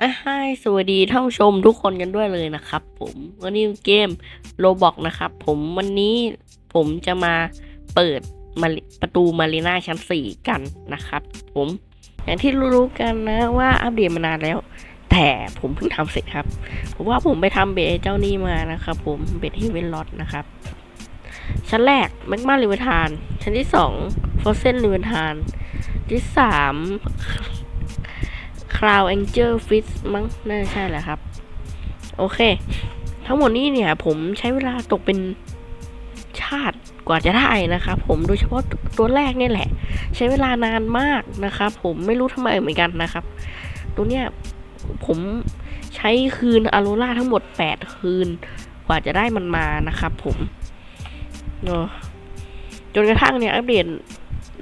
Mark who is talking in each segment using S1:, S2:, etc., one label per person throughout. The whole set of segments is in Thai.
S1: อะให้สวัสดีท่านชมทุกคนกันด้วยเลยนะครับผมวันนี้เกมโรบอกนะครับผมวันนี้ผมจะมาเปิดประตูมารีนาชั้น 4 กันนะครับผมอย่างที่รู้กันนะว่าอัปเดตมานานแล้ว แต่ผมเพิ่งทำเสร็จครับเพราะว่าผมไปทำเบสเจ้านี่มานะครับผมเบสที่เวนลอตนะครับ ชั้นแรกแมกมาลิเวทาน ชั้นที่2ฟอสเซนลิเวทานที่3 Cloud Angel Fish มั้งน่าใช่แหละครับ โอเค ทั้งหมดนี้เนี่ย ผมใช้เวลาตกเป็นชาติกว่าจะได้นะครับผมโดยเฉพาะตัวแรกนี่แหละ ใช้เวลานานมากนะครับผมไม่รู้ทำไมเหมือนกันนะครับ ตัวเนี้ยผมใช้คืนอโรล่าทั้งหมด 8 คืน กว่าจะได้มันมานะครับผมจนกระทั่งเนี่ยอัปเดต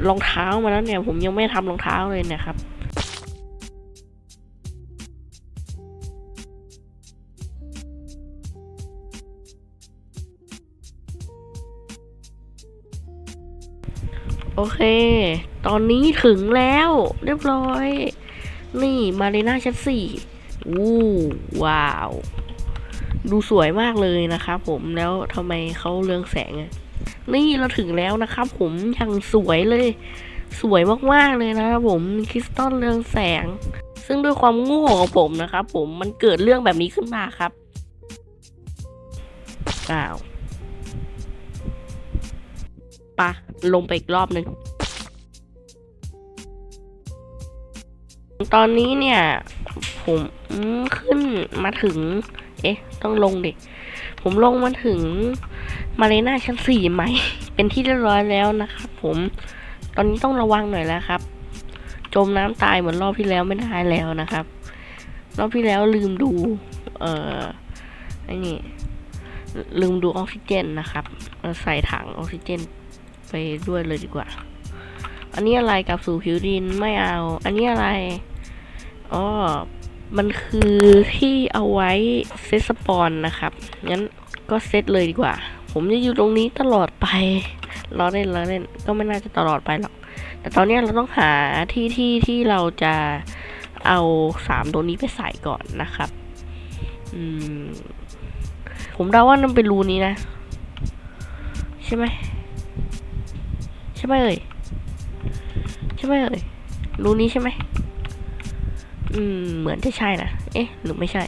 S1: รองเท้ามาแล้วเนี่ย ผมยังไม่ทำรองเท้าเลยเนะครับ โอเค ตอนนี้ถึงแล้ว เรียบร้อย นี่มารีนาชั้นสี่วู้ว้าว ดูสวยมากเลยนะครับผมแล้วทำไมเขาเรืองแสงอะนี่เราถึงแล้วนะครับผมย่างสวยเลย สวยมากๆเลยนะครับผมคริสตัลเรืองแสง ซึ่งด้วยความโง่ของผมนะครับผมมันเกิดเรื่องแบบนี้ขึ้นมาครับอ้าวปะ ลงไปอีกรอบหนึ่งตอนนี้เนี่ย ผมขึ้นมาถึง เอ๊ะ ต้องลงดิ ผมลงมาถึงมาเลน่าชั้นสี่ไหม เป็นที่เรียบร้อยแล้วนะครับผม ตอนนี้ต้องระวังหน่อยแล้วครับ จมน้ำตายเหมือนรอบที่แล้วไม่ได้แล้วนะครับ รอบที่แล้วลืมดู เอ่อไอ้นี่ลืมดูออกซิเจนนะครับ ใส่ถังออกซิเจน ไปด้วยเลยดีกว่า อันนี้อะไรกับสู่ผิวดินไม่เอา อันนี้อะไร อ๋อ มันคือที่เอาไว้เซตสปอนนะครับ งั้นก็เซตเลยดีกว่า ผมจะอยู่ตรงนี้ตลอดไปล้อเล่นล้อเล่น ก็ไม่น่าจะตลอดไปหรอก แต่ตอนนี้เราต้องหาที่ที่ที่เราจะเอาสามตัวนี้ไปใส่ก่อนนะครับ อืม ผมเดาว่านั่นเป็นรูนี้นะ ใช่ไหม ใช่ไหมเอ่ยใช่ไหมเอ่ยรูนี้ใช่ไหมอืม เหมือนจะใช่นะเอ๊ะหรือไม่ใช่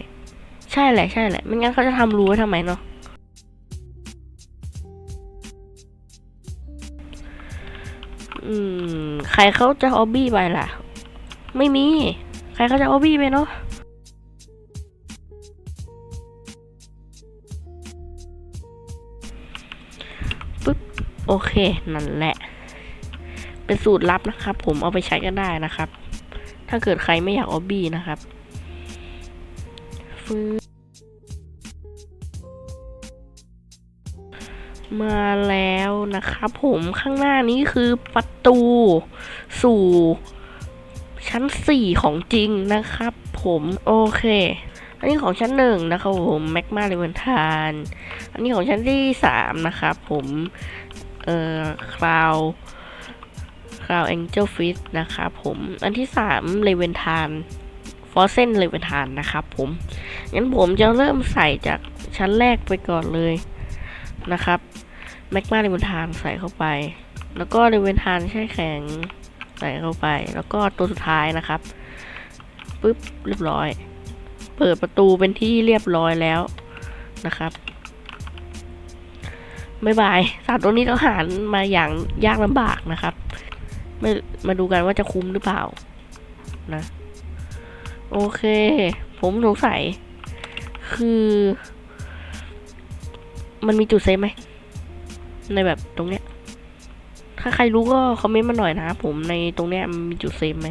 S1: ใช่แหละใช่แหละไม่งั้นเขาจะทำรูไว้ทำไมเนาะอืม ใครเขาจะออบบี้ไปล่ะ ไม่มี ใครเขาจะออบบี้ไปเนาะปึ๊บ โอเค นั่นแหละ เป็นสูตรลับนะครับ ผมเอาไปใช้กันได้นะครับ ถ้าเกิดใครไม่อยากออบบี้นะครับฟึบมาแล้วนะครับผมข้างหน้านี้คือประตูสู่ชั้นสี่ของจริงนะครับ ผมโอเค อันนี้ของชั้นหนึ่งนะครับผมแมกมาเลเวนทานอันนี้ของชั้นที่สามนะครับผมเอ่อคลาวาวแองเจิลฟิสนะครับผมอันที่สามเลเวนทานฟอสเซนเลเวนทานนะครับผม งั้นผมจะเริ่มใส่จากชั้นแรกไปก่อนเลยนะครับแมกมาเลเวนทานใส่เข้าไป แล้วก็เลเวนทานแช่แข็งใส่เข้าไป แล้วก็ตัวสุดท้ายนะครับปึ๊บเรียบร้อย เปิดประตูเป็นที่เรียบร้อยแล้วนะครับบายบายสามตัวนี้ต้องหารมาอย่างยากลำบากนะครับ มามาดูกันว่าจะคุ้มหรือเปล่า นะ โอเค ผมสงสัย คือ มันมีจุดเซฟไหม ในแบบตรงเนี้ย ถ้าใครรู้ก็คอมเมนต์มาหน่อยนะครับผมในตรงเนี้ยมันมีจุดเซฟไหม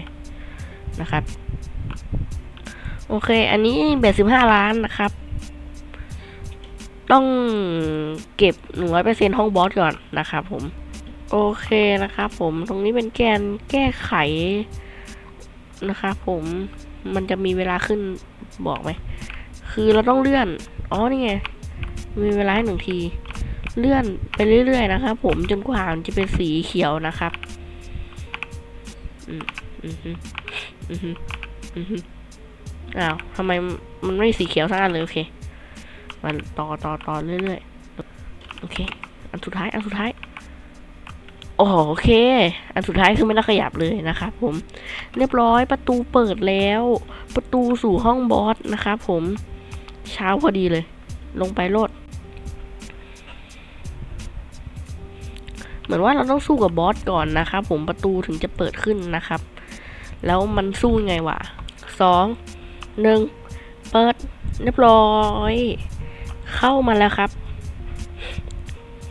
S1: นะครับ โอเค อันนี้เบสสิบห้าล้านนะครับ ต้องเก็บหนึ่งร้อยเปอร์เซ็นห้องบอสก่อนนะครับผม โอเคนะครับผมตรงนี้เป็นแกนแก้ไขนะครับผมมันจะมีเวลาขึ้นบอกไหม คือเราต้องเลื่อน อ๋อ นี่ไง มีเวลาให้หนึ่งที เลื่อนไปเรื่อยๆนะครับผมจนกว่ามันจะเป็นสีเขียวนะครับ อืมอืมอืมอืมอ้าวทำไมมันไม่สีเขียวสักอันเลยโอเคมาต่อต่อต่อเรื่อยๆ โอเค อันสุดท้าย อันสุดท้าย โอเค อันสุดท้ายคือไม่ต้องขยับเลยนะครับผม เรียบร้อยประตูเปิดแล้ว ประตูสู่ห้องบอสนะครับผม เช้าพอดีเลย ลงไปโลด เหมือนว่าเราต้องสู้กับบอสก่อนนะครับผมประตูถึงจะเปิดขึ้นนะครับ แล้วมันสู้ยังไงวะสองหนึ่งเปิดเรียบร้อย เข้ามาแล้วครับ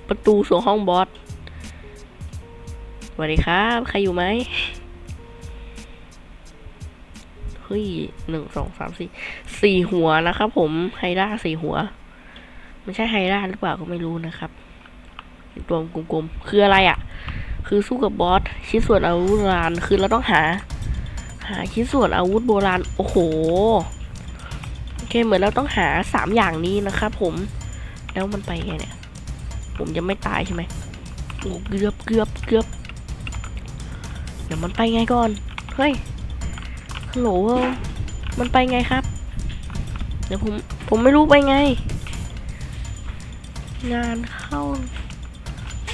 S1: ประตูสู่ห้องบอส วัสดีครับ ใครอยู่ไหมเฮ้ยหนึ่งสองสามสี่สี่หัวนะครับผมไฮด้าสี่หัว ไม่ใช่ไฮด้าหรือเปล่าก็ไม่รู้นะครับตัวกลมๆคืออะไรอะ่ะ คือสู้กับบอสชิ้นส่วนอาวุธโบราณคือเราต้องหา หาชิ้นส่วนอาวุธโบราณโอ้โหโอเคเหมือนเราต้องหาสามอย่างนี้นะครับผม แล้วมันไปไงเนี่ย ผมจะไม่ตายใช่ไหมโอ้เกือบเกือบเกือบ เดี๋ยวมันไปไงก่อน เฮ้ยฮัลโหลมันไปไงครับ เดี๋ยวผม ผมไม่รู้ไปไง งานเข้า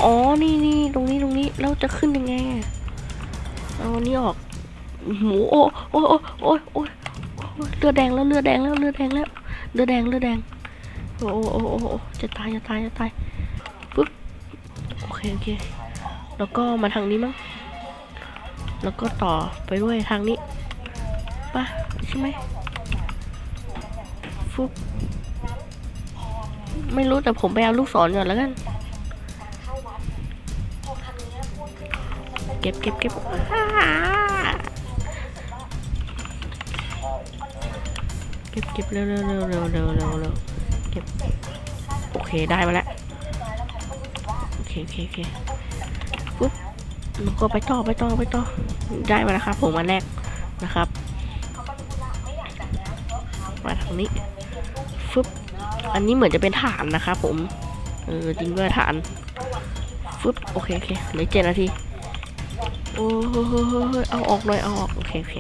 S1: อ๋อ นี่นี่ตรงนี้ตรงนี้แล้วจะขึ้นยังไงเอานนี้ออกหมูโอ้โอ้โอ้โอ้โอ้เลือดแดงแล้วเลือดแดงแล้วเลือดแดงแล้วเลือดแดงเลือดแดง โอ้โอ้โอ้โอ้จะตายจะตายจะตายปึ๊บ โอเคโอเค แล้วก็มาทางนี้มั้ง แล้วก็ต่อไปด้วยทางนี้ป่ะใช่ไหมฟุบไม่รู้แต่ผมไปเอาลูกศรก่อนแล้วกัน เก็บเก็บเก็บเก็บเก็บเร็วเร็วเร็วเร็วเร็วเร็วเร็วเก็บ โอเคได้มาแล้ว โอเคโอเคโอเค แล้วก็ไปต่อไปต่อไปต่อได้มานะครับผมมาแรกนะครับมาทางนี้ฟึบอันนี้เหมือนจะเป็นฐานนะครับผมเออจริงว่าฐานฟึบโอเคโอเคเหลือเจ็ดนาทีโอ้ยเอาออกเลยเอาออกโอเคโอเค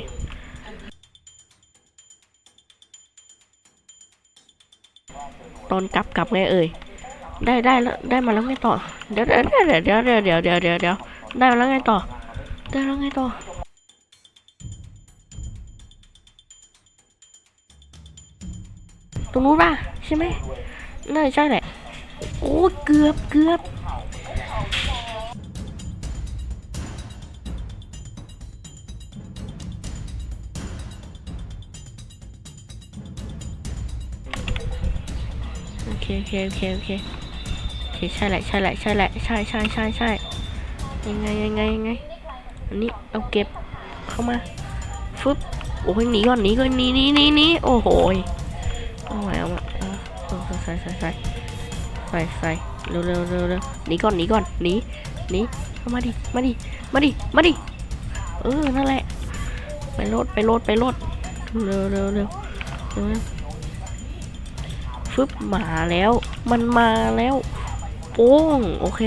S1: ตอนกลับกลับไงเอ่ยได้ได้แล้วได้มาแล้วไม่ต่อเดี๋ยวเดี๋ยวเดี๋ยวเดี๋ยวเดี๋ยวเดี๋ยวเดี๋ยว ได้แล้วไงต่อ ได้แล้วไงต่อตรงนู้นป่ะใช่ไหมน่าจะใช่แหละ โอ้เกือบเกือบโอเคโอเคโอเคโอเคใช่แหละใช่แหละใช่แหละใช่ใช่ใช่ใช่ ยังไงยังไงยังไง อันนี้เอาเก็บเข้ามา ฟึบโอ้ยหนีก่อนหนีก่อนหนีหนีหนีหนีโอ้โหยเอาไว้เอามาใส่ใส่ใส่ใส่ใส่เร็วเร็วเร็วเร็วหนีก่อนหนีก่อนหนีหนีเข้ามาดิมาดิมาดิมาดิเออนั่นแหละ ไปโลดไปโลดไปโลดเร็วเร็วเร็วเร็วเร็วฟึบมาแล้ว มันมาแล้วโป้งโอเค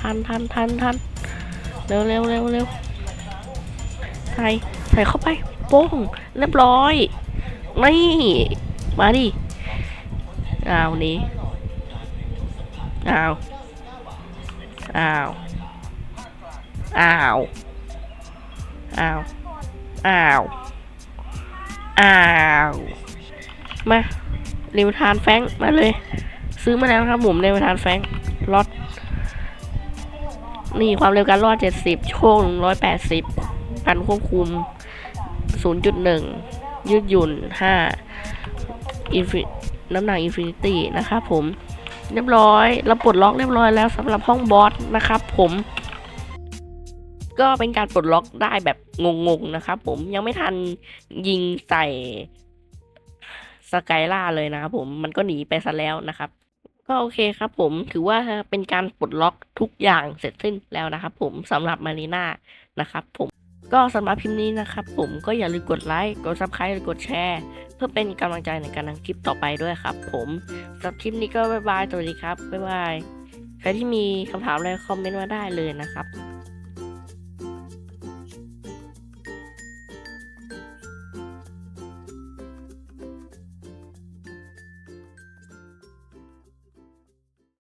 S1: ทันทันทันทัน เร็วเร็วเร็วเร็วใส่ใส่เข้าไปโป้งเรียบร้อยนี่มาดิอ้าวนี่อ้าวอ้าวอ้าวอ้าวอ้าวอ้าวมาเรวทานแฟงมาเลย ซื้อมาแล้วครับผมเรวทานแฟง นี่ความเร็วการรอด 70 โชค180 การควบคุม 0.1 ยืดหยุ่น 5 อินฟิน้ำหนักอินฟินิตี้นะครับผม เรียบร้อย เราปลดล็อกเรียบร้อยแล้วสำหรับห้องบอสนะครับผมก็เป็นการปลดล็อกได้แบบงงๆนะครับผมยังไม่ทันยิงใส่สกายล่าเลยนะครับผมมันก็หนีไปซะแล้วนะครับ ก็โอเคครับผมถือว่าเป็นการปลดล็อกทุกอย่างเสร็จสิ้นแล้วนะครับผมสำหรับมารีนานะครับผมก็สำหรับพิมพ์นี้นะครับผมก็อย่าลืมกดไลค์กดซับสไครต์กดแชร์เพื่อเป็นกำลังใจในการทำคลิปต่อไปด้วยครับ ผมสำหรับคลิปนี้ก็บ๊ายบายสวัสดีครับบ๊ายบายใครที่มีคำถามอะไรคอมเมนต์มาได้เลยนะครับ